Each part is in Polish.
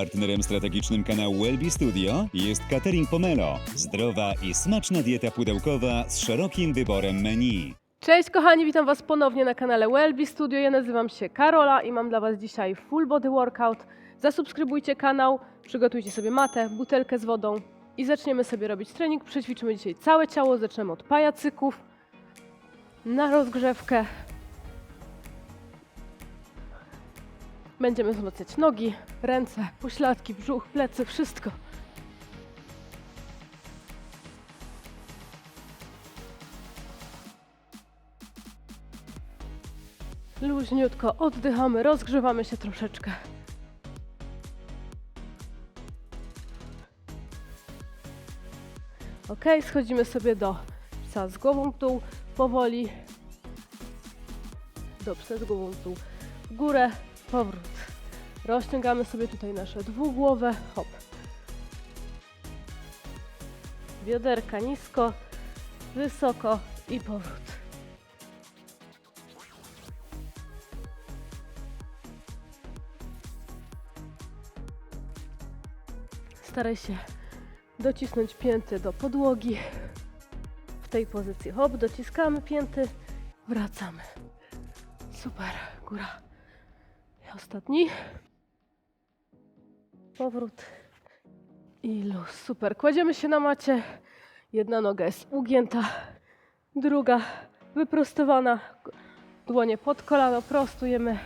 Partnerem strategicznym kanału Wellbe Studio jest Catering Pomelo. Zdrowa i smaczna dieta pudełkowa z szerokim wyborem menu. Cześć kochani, witam Was ponownie na kanale Wellbe Studio. Ja nazywam się Karola i mam dla Was dzisiaj full body workout. Zasubskrybujcie kanał, przygotujcie sobie matę, butelkę z wodą i zaczniemy sobie robić trening. Przećwiczymy dzisiaj całe ciało, zaczniemy od pajacyków na rozgrzewkę. Będziemy wzmacniać nogi, ręce, pośladki, brzuch, plecy, wszystko. Luźniutko oddychamy, rozgrzewamy się troszeczkę. Ok, schodzimy sobie do psa z głową w dół, powoli. Do psa z głową w dół, w górę, powrót. Rozciągamy sobie tutaj nasze dwugłowe, hop. Bioderka nisko, wysoko i powrót. Staraj się docisnąć pięty do podłogi. W tej pozycji hop, dociskamy pięty, wracamy. Super, góra. I ostatni. Powrót i luz. Super. Kładziemy się na macie. Jedna noga jest ugięta, druga wyprostowana. Dłonie pod kolano, prostujemy,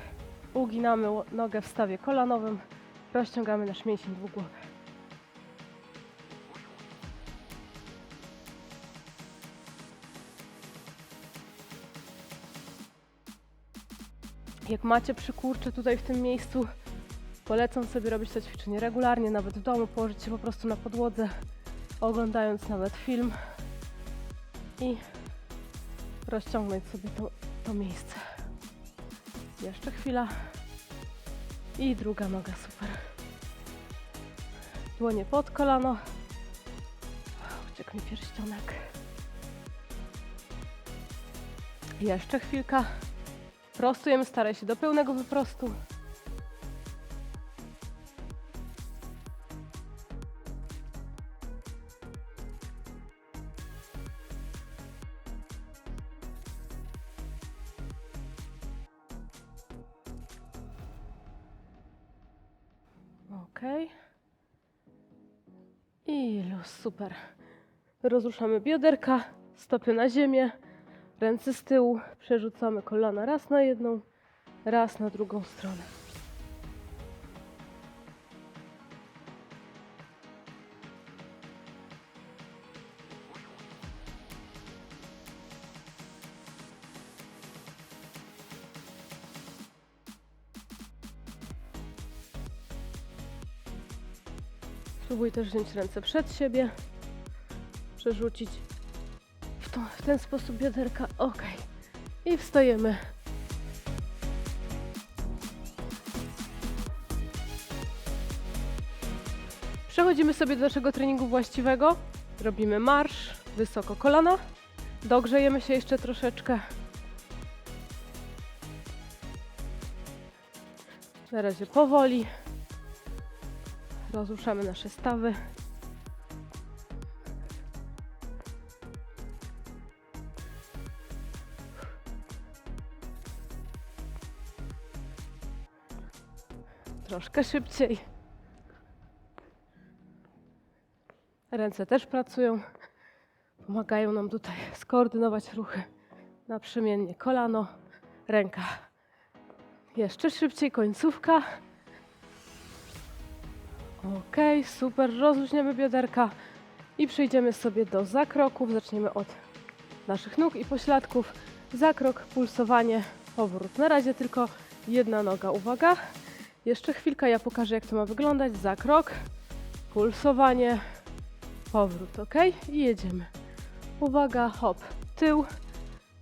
uginamy nogę w stawie kolanowym, rozciągamy nasz mięsień dwugłowy. Jak macie przykurcze tutaj w tym miejscu, polecam sobie robić to ćwiczenie regularnie, nawet w domu, położyć się po prostu na podłodze, oglądając nawet film i rozciągnąć sobie to, to miejsce. Jeszcze chwila. I druga noga, super. Dłonie pod kolano. Uciekł mi pierścionek. Jeszcze chwilka. Prostujemy, staraj się do pełnego wyprostu. Super. Rozruszamy bioderka, stopy na ziemię, ręce z tyłu, przerzucamy kolana raz na jedną, raz na drugą stronę. Spróbuj też wziąć ręce przed siebie, przerzucić w, to, w ten sposób bioderka. Ok. I wstajemy. Przechodzimy sobie do naszego treningu właściwego. Robimy marsz, wysoko kolana. Dogrzejemy się jeszcze troszeczkę. Na razie powoli. Rozruszamy nasze stawy. Troszkę szybciej. Ręce też pracują. Pomagają nam tutaj skoordynować ruchy naprzemiennie. Kolano, ręka. Jeszcze szybciej, końcówka. Ok, super. Rozluźniamy bioderka i przejdziemy sobie do zakroków. Zaczniemy od naszych nóg i pośladków. Zakrok, pulsowanie, powrót. Na razie tylko jedna noga. Uwaga. Jeszcze chwilka, ja pokażę jak to ma wyglądać. Zakrok, pulsowanie, powrót, ok? I jedziemy. Uwaga, hop, tył,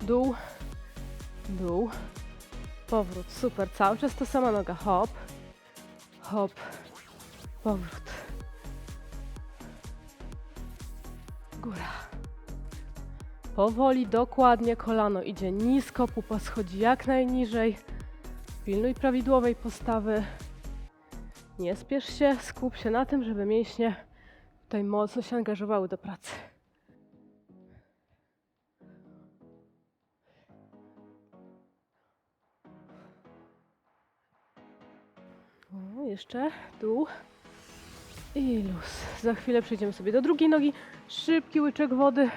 dół, dół, powrót. Super, cały czas ta sama noga. Hop, hop, powrót. Góra. Powoli, dokładnie kolano idzie nisko, pupa schodzi jak najniżej. Pilnuj prawidłowej postawy. Nie spiesz się, skup się na tym, żeby mięśnie tutaj mocno się angażowały do pracy. O, jeszcze dół i luz. Za chwilę przejdziemy sobie do drugiej nogi. Szybki łyczek wody.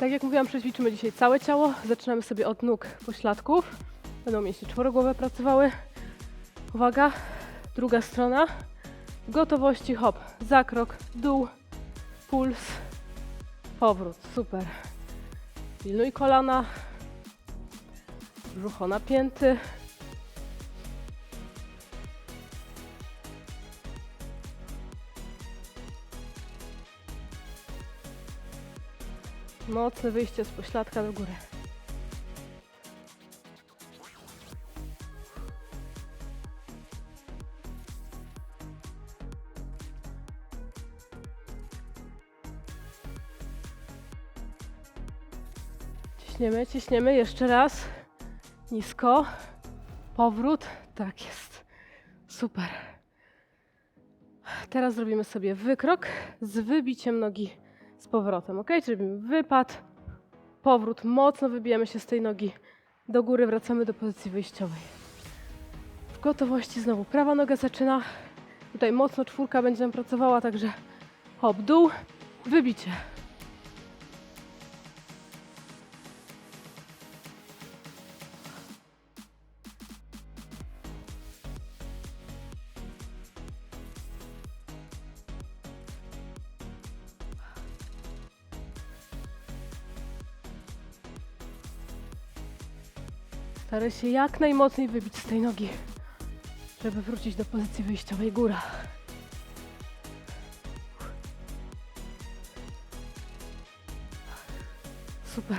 Tak jak mówiłam, przećwiczymy dzisiaj całe ciało. Zaczynamy sobie od nóg pośladków. Będą mięśnie czworogłowe pracowały. Uwaga, druga strona. Gotowości, hop, zakrok, dół, puls, powrót. Super. Pilnuj kolana, brzucho napięty. Mocne wyjście z pośladka do góry. Ciśniemy, ciśniemy jeszcze raz. Nisko. Powrót. Tak jest. Super. Teraz zrobimy sobie wykrok z wybiciem nogi z powrotem, ok? Czyli robimy wypad, powrót, mocno wybijamy się z tej nogi do góry, wracamy do pozycji wyjściowej. W gotowości znowu prawa noga zaczyna. Tutaj mocno czwórka będzie nam pracowała, także hop, dół, wybicie. Staraj się jak najmocniej wybić z tej nogi, żeby wrócić do pozycji wyjściowej góra. Super.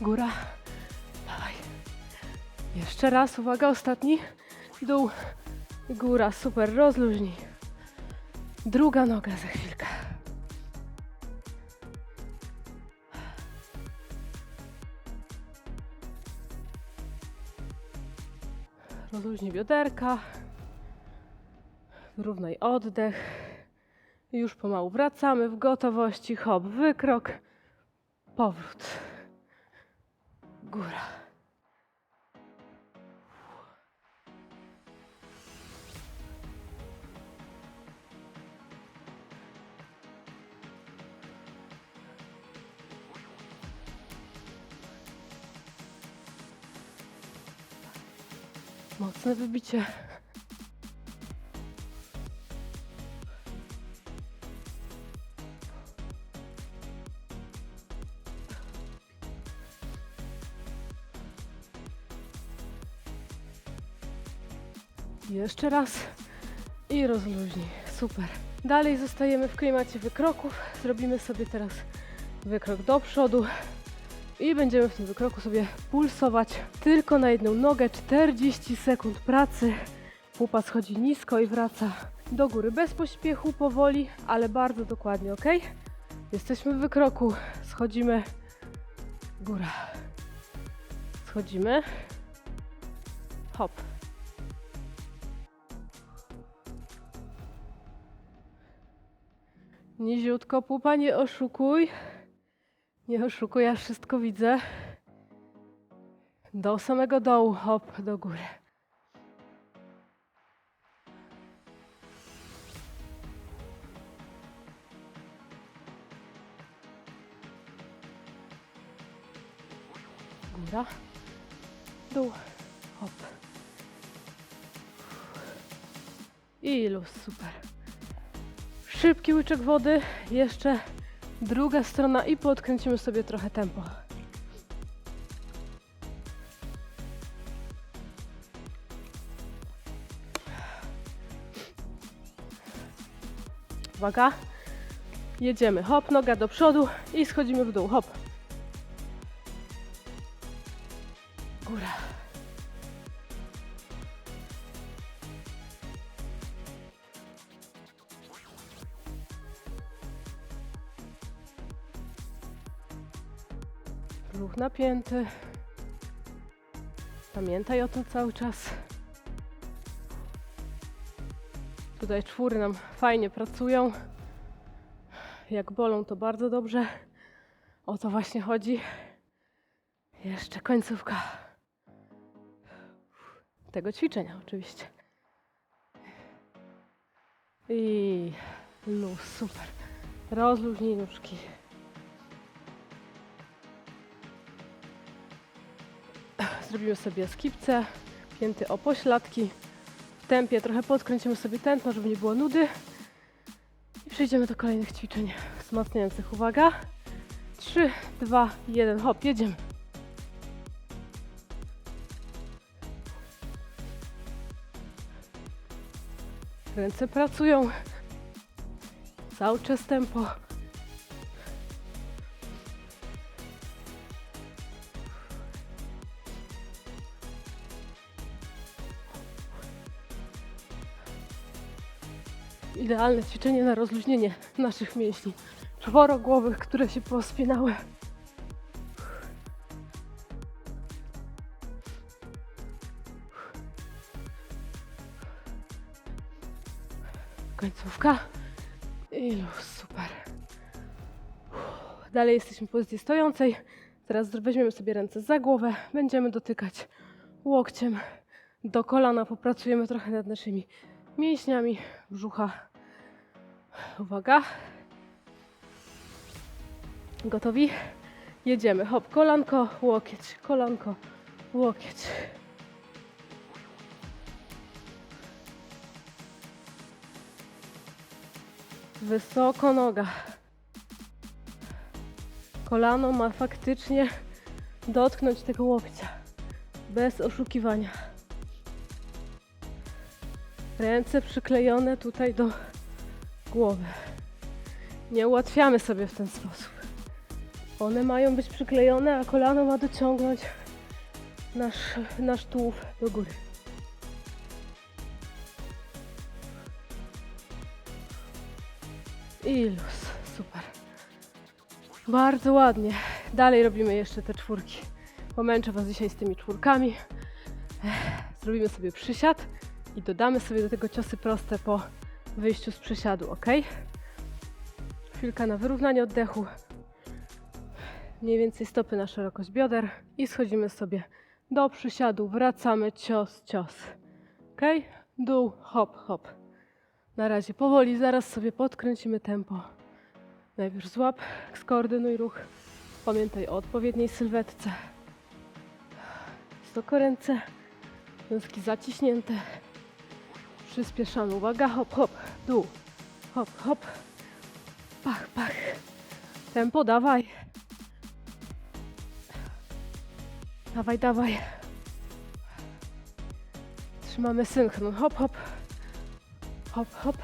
Góra. Dawaj. Jeszcze raz. Uwaga, ostatni. Dół. Góra. Super. Rozluźnij. Druga noga za chwilkę. Rozluźnij bioderka. Wyrównaj oddech. Już pomału wracamy w gotowości. Hop, wykrok. Powrót. Góra. Mocne wybicie. Jeszcze raz i rozluźnij. Super. Dalej zostajemy w klimacie wykroków. Zrobimy sobie teraz wykrok do przodu i będziemy w tym wykroku sobie pulsować tylko na jedną nogę. 40 sekund pracy. Pupa schodzi nisko i wraca do góry bez pośpiechu, powoli, ale bardzo dokładnie, ok? Jesteśmy w wykroku. Schodzimy. Góra. Schodzimy. Hop. Niziutko, pupa, nie oszukuj. Nie oszukuj, ja wszystko widzę. Do samego dołu, hop, do góry. Góra, dół, hop. I luz, super. Szybki łyczek wody, jeszcze druga strona i podkręcimy sobie trochę tempo. Uwaga. Jedziemy. Hop, noga do przodu i schodzimy w dół. Hop. Brzuch napięty. Pamiętaj o tym cały czas. Tutaj czwóry nam fajnie pracują. Jak bolą, to bardzo dobrze. O to właśnie chodzi. Jeszcze końcówka tego ćwiczenia, oczywiście. I luz, super. Rozluźnij nóżki. Zrobimy sobie skipce, pięty o pośladki. W tempie trochę podkręcimy sobie tętno, żeby nie było nudy. I przejdziemy do kolejnych ćwiczeń wzmacniających. Uwaga. 3, 2, 1, hop, jedziemy. Ręce pracują. Cały czas tempo. Idealne ćwiczenie na rozluźnienie naszych mięśni czworogłowych, które się pospinały. Końcówka. I luz, super. Dalej jesteśmy w pozycji stojącej. Teraz weźmiemy sobie ręce za głowę. Będziemy dotykać łokciem do kolana. Popracujemy trochę nad naszymi mięśniami brzucha. Uwaga. Gotowi? Jedziemy. Hop, kolanko, łokieć, kolanko, łokieć. Wysoko noga. Kolano ma faktycznie dotknąć tego łokcia. Bez oszukiwania. Ręce przyklejone tutaj do głowy. Nie ułatwiamy sobie w ten sposób. One mają być przyklejone, a kolano ma dociągnąć nasz, nasz tułów do góry. I luz. Super. Bardzo ładnie. Dalej robimy jeszcze te czwórki. Pomęczę Was dzisiaj z tymi czwórkami. Zrobimy sobie przysiad i dodamy sobie do tego ciosy proste po wyjściu z przysiadu, ok? Chwilka na wyrównanie oddechu. Mniej więcej stopy na szerokość bioder i schodzimy sobie do przysiadu. Wracamy cios, cios. Ok? Dół, hop, hop. Na razie powoli, zaraz sobie podkręcimy tempo. Najpierw złap, skoordynuj ruch. Pamiętaj o odpowiedniej sylwetce. Wysoko ręce, zaciśnięte. Przyspieszamy. Uwaga, hop, hop, dół. Hop, hop. Pach, pach. Tempo, dawaj. Dawaj, dawaj. Trzymamy synchron. Hop, hop. Hop, hop.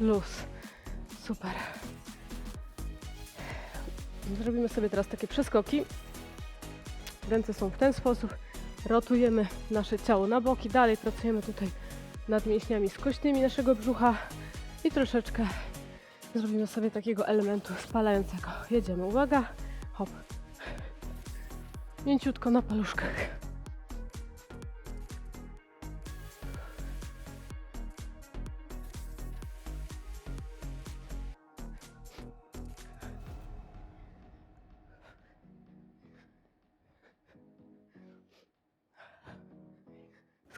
Luz. Super. Zrobimy sobie teraz takie przeskoki. Ręce są w ten sposób. Rotujemy nasze ciało na boki. Dalej pracujemy tutaj nad mięśniami skośnymi naszego brzucha. I troszeczkę zrobimy sobie takiego elementu spalającego. Jedziemy. Uwaga. Hop. Mięciutko na paluszkach.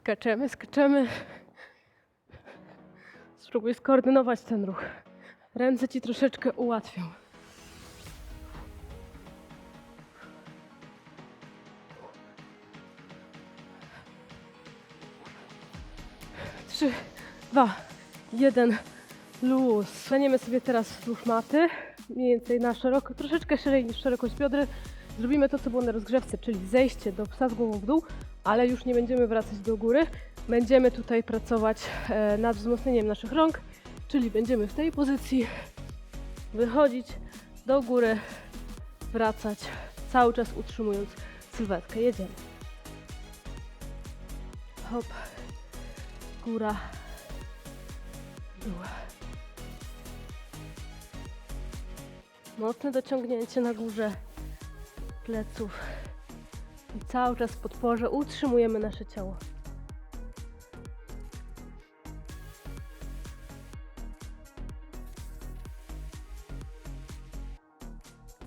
Skaczemy, skaczemy. Spróbuj skoordynować ten ruch. Ręce ci troszeczkę ułatwią. Trzy, dwa, jeden, luz. Staniemy sobie teraz wzdłuż maty, mniej więcej na szeroko, troszeczkę szerzej niż szerokość biodry. Zrobimy to, co było na rozgrzewce, czyli zejście do psa z głową w dół, ale już nie będziemy wracać do góry. Będziemy tutaj pracować e, nad wzmocnieniem naszych rąk, czyli będziemy w tej pozycji wychodzić do góry, wracać, cały czas utrzymując sylwetkę. Jedziemy. Hop, góra, dół. Mocne dociągnięcie na górze. pleców. I cały czas w podporze utrzymujemy nasze ciało.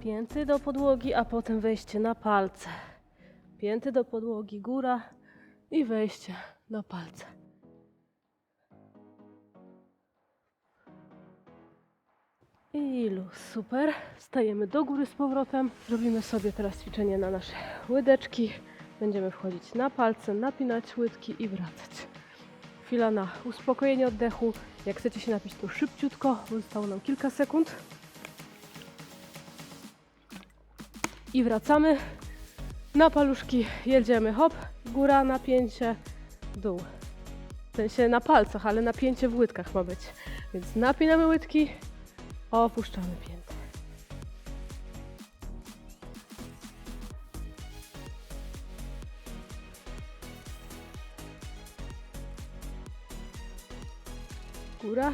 Pięty do podłogi, a potem wejście na palce. Pięty do podłogi, góra i wejście na palce. I luz, super. Stajemy do góry z powrotem. Robimy sobie teraz ćwiczenie na nasze łydeczki. Będziemy wchodzić na palce, napinać łydki i wracać. Chwila na uspokojenie oddechu. Jak chcecie się napić, to szybciutko, bo zostało nam kilka sekund. I wracamy. Na paluszki jedziemy. Hop, góra, napięcie, dół. W sensie na palcach, ale napięcie w łydkach ma być. Więc napinamy łydki, opuszczamy piętę. Góra.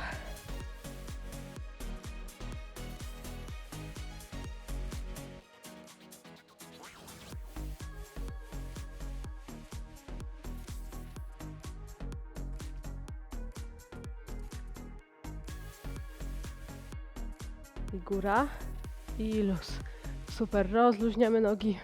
Góra i luz. Super, rozluźniamy nogi.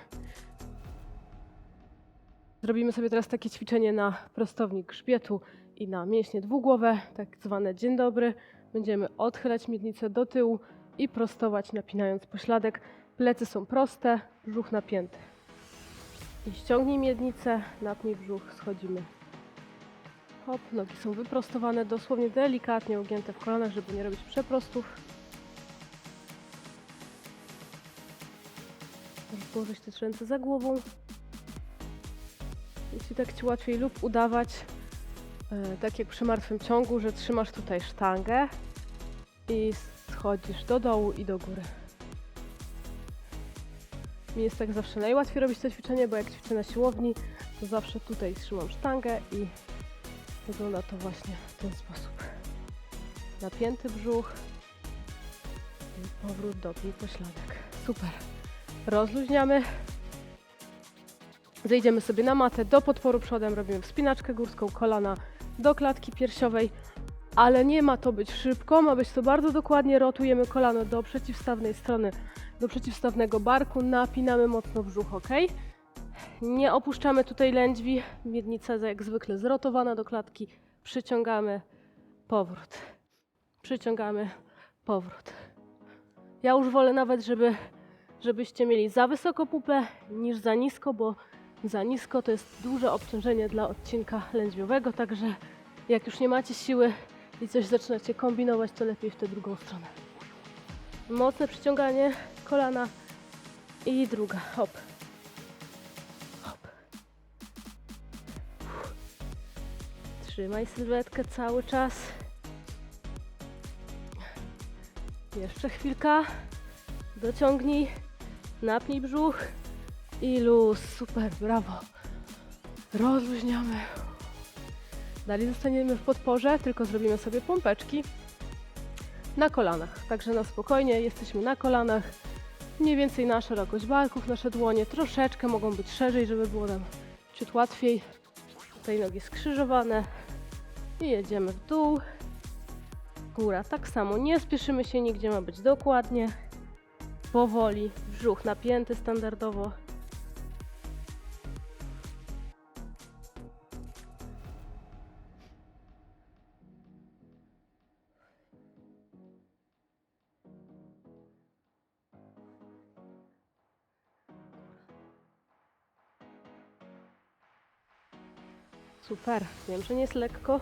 Zrobimy sobie teraz takie ćwiczenie na prostownik grzbietu i na mięśnie dwugłowe, tak zwane dzień dobry. Będziemy odchylać miednicę do tyłu i prostować, napinając pośladek. Plecy są proste, brzuch napięty. I ściągnij miednicę, napnij brzuch, schodzimy. Hop, nogi są wyprostowane, dosłownie delikatnie ugięte w kolanach, żeby nie robić przeprostów. Położyć też ręce za głową. Jeśli tak Ci łatwiej lub udawać, e, tak jak przy martwym ciągu, że trzymasz tutaj sztangę i schodzisz do dołu i do góry. Mi jest tak zawsze najłatwiej robić to ćwiczenie, bo jak ćwiczę na siłowni, to zawsze tutaj trzymam sztangę i wygląda to właśnie w ten sposób. Napięty brzuch i powrót do pośladek. Super. Rozluźniamy. Zejdziemy sobie na matę do podporu przodem, robimy wspinaczkę górską, kolana do klatki piersiowej, ale nie ma to być szybko, ma być to bardzo dokładnie. Rotujemy kolano do przeciwstawnej strony, do przeciwstawnego barku, napinamy mocno brzuch, ok? Nie opuszczamy tutaj lędźwi, miednica jak zwykle zrotowana do klatki, przyciągamy, powrót, przyciągamy, powrót. Ja już wolę nawet, żeby żebyście mieli za wysoko pupę niż za nisko, bo za nisko to jest duże obciążenie dla odcinka lędźwiowego, także jak już nie macie siły i coś zaczynacie kombinować, to lepiej w tę drugą stronę. Mocne przyciąganie kolana i druga, hop. Hop. Trzymaj sylwetkę cały czas. Jeszcze chwilka. Dociągnij. Napnij brzuch i luz. Super, brawo. Rozluźniamy. Dalej zostaniemy w podporze, tylko zrobimy sobie pompeczki na kolanach. Także na spokojnie, jesteśmy na kolanach. Mniej więcej na szerokość barków, nasze dłonie troszeczkę mogą być szerzej, żeby było nam ciut łatwiej. Tutaj nogi skrzyżowane i jedziemy w dół. Góra tak samo, nie spieszymy się nigdzie, ma być dokładnie powoli, brzuch napięty standardowo. Super, wiem, że nie jest lekko.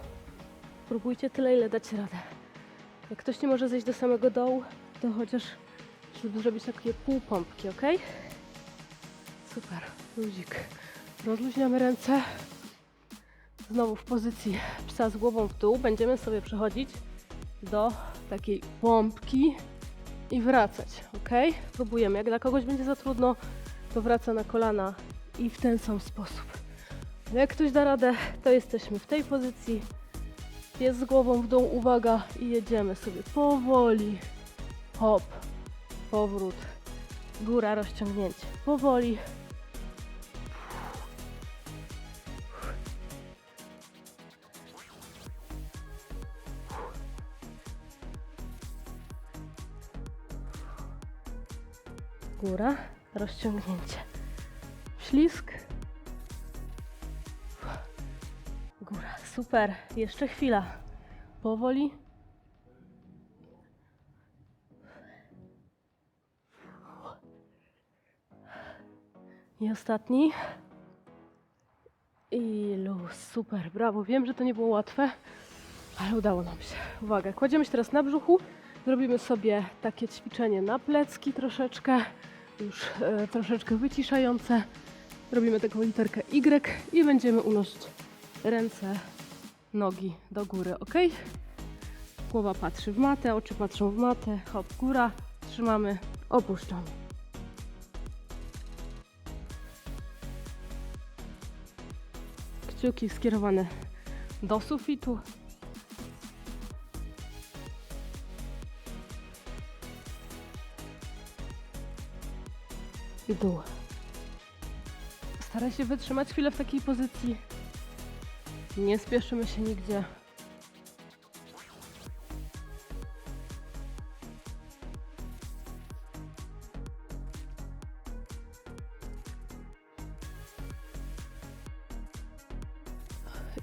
Próbujcie tyle, ile dacie radę. Jak ktoś nie może zejść do samego dołu, to chociaż żeby zrobić takie półpompki, ok? Super, luzik. Rozluźniamy ręce. Znowu w pozycji psa z głową w dół. Będziemy sobie przechodzić do takiej pompki i wracać, ok? Próbujemy. Jak dla kogoś będzie za trudno, to wraca na kolana i w ten sam sposób. No Jak ktoś da radę, to jesteśmy w tej pozycji. Jest z głową w dół, uwaga, i jedziemy sobie powoli. Hop, powrót, Góra, rozciągnięcie. Powoli. Góra, rozciągnięcie. Ślisk. Góra, super. Jeszcze chwila. Powoli. I ostatni. I luz, super, brawo. Wiem, że to nie było łatwe, ale udało nam się. Uwaga, kładziemy się teraz na brzuchu. Zrobimy sobie takie ćwiczenie na plecki troszeczkę, już e, troszeczkę wyciszające. Robimy taką literkę Y i będziemy unosić ręce, nogi do góry, ok? Głowa patrzy w matę, oczy patrzą w matę, hop, góra, trzymamy, opuszczamy. Kciuki skierowane do sufitu. I dół. Staraj się wytrzymać chwilę w takiej pozycji. Nie spieszymy się nigdzie.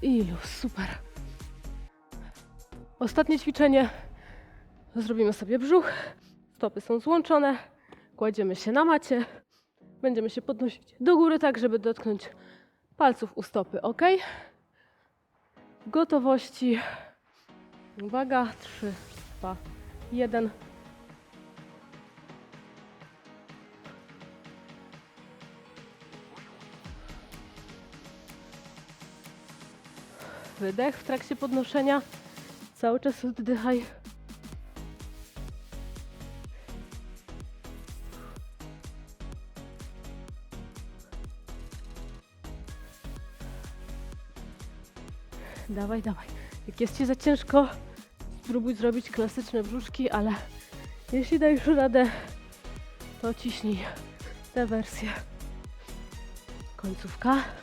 Ilu, super. Ostatnie ćwiczenie. Zrobimy sobie brzuch. Stopy są złączone. Kładziemy się na macie. Będziemy się podnosić do góry, tak żeby dotknąć palców u stopy, ok? Gotowości. Uwaga, 3, 2, 1. Wydech w trakcie podnoszenia. Cały czas oddychaj. Dawaj, dawaj. Jak jest ci za ciężko, spróbuj zrobić klasyczne brzuszki, ale jeśli dajesz radę, to ciśnij tę wersję. Końcówka.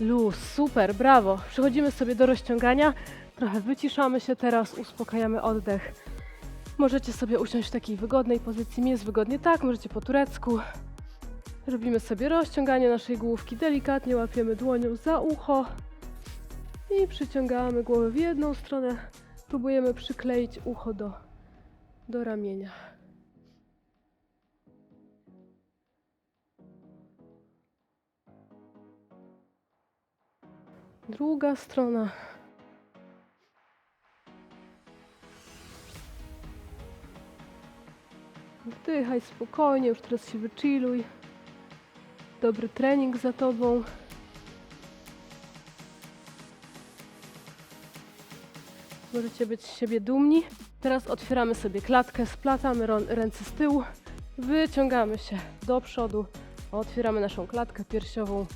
Luz, super, brawo. Przechodzimy sobie do rozciągania. Trochę wyciszamy się teraz, uspokajamy oddech. Możecie sobie usiąść w takiej wygodnej pozycji. Mi jest wygodnie tak, możecie po turecku. Robimy sobie rozciąganie naszej główki. Delikatnie łapiemy dłonią za ucho i przyciągamy głowę w jedną stronę. Próbujemy przykleić ucho do, do ramienia. Druga strona. Wdychaj spokojnie, już teraz się wychilluj. Dobry trening za tobą. Możecie być z siebie dumni. Teraz otwieramy sobie klatkę, splatamy ręce z tyłu, wyciągamy się do przodu, otwieramy naszą klatkę piersiową.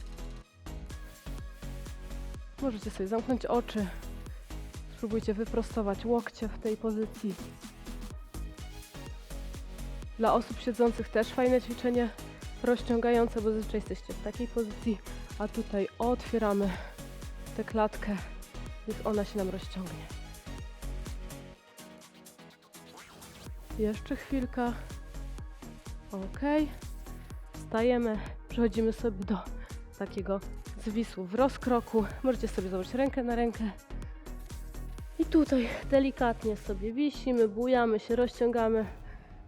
Możecie sobie zamknąć oczy. Spróbujcie wyprostować łokcie w tej pozycji. Dla osób siedzących też fajne ćwiczenie rozciągające, bo zazwyczaj jesteście w takiej pozycji, a tutaj otwieramy tę klatkę, niech ona się nam rozciągnie. Jeszcze chwilka. Ok. Stajemy, przechodzimy sobie do takiego zwisu w rozkroku. Możecie sobie założyć rękę na rękę. I tutaj delikatnie sobie wisimy, bujamy się, rozciągamy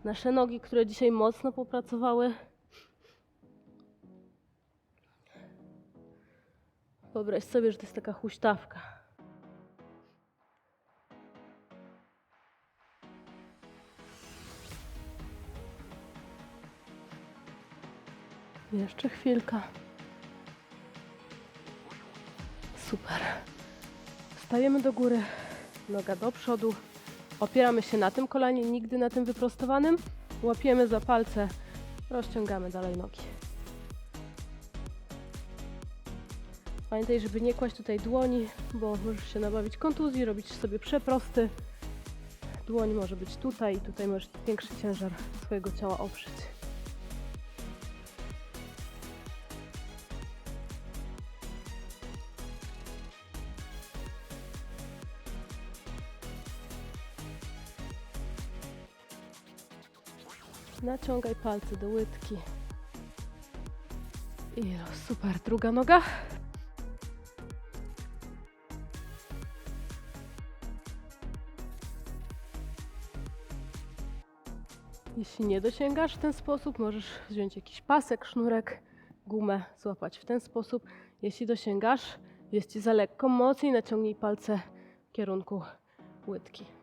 nasze nogi, które dzisiaj mocno popracowały. Wyobraź sobie, że to jest taka huśtawka. Jeszcze chwilka. Super. Stajemy do góry, noga do przodu. Opieramy się na tym kolanie, nigdy na tym wyprostowanym. Łapiemy za palce, rozciągamy dalej nogi. Pamiętaj, żeby nie kłaść tutaj dłoni, bo możesz się nabawić kontuzji, robić sobie przeprosty. Dłoń może być tutaj i tutaj możesz większy ciężar swojego ciała oprzeć. Naciągaj palce do łydki. I super. Druga noga. Jeśli nie dosięgasz w ten sposób, możesz wziąć jakiś pasek, sznurek, gumę, złapać w ten sposób. Jeśli dosięgasz, jest ci za lekko, mocniej naciągnij palce w kierunku łydki.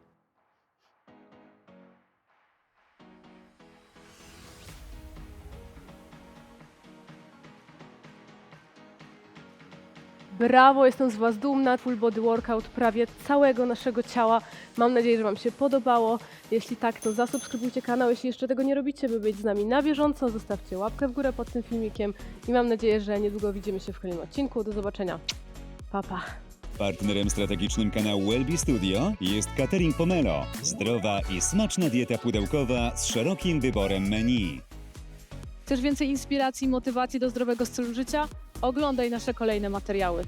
Brawo, jestem z Was dumna. Full body workout prawie całego naszego ciała. Mam nadzieję, że Wam się podobało. Jeśli tak, to zasubskrybujcie kanał. Jeśli jeszcze tego nie robicie, by być z nami na bieżąco, zostawcie łapkę w górę pod tym filmikiem i mam nadzieję, że niedługo widzimy się w kolejnym odcinku. Do zobaczenia. Pa, pa. Partnerem strategicznym kanału Wellbe Studio jest Catering Pomelo. Zdrowa i smaczna dieta pudełkowa z szerokim wyborem menu. Chcesz więcej inspiracji i motywacji do zdrowego stylu życia? Oglądaj nasze kolejne materiały.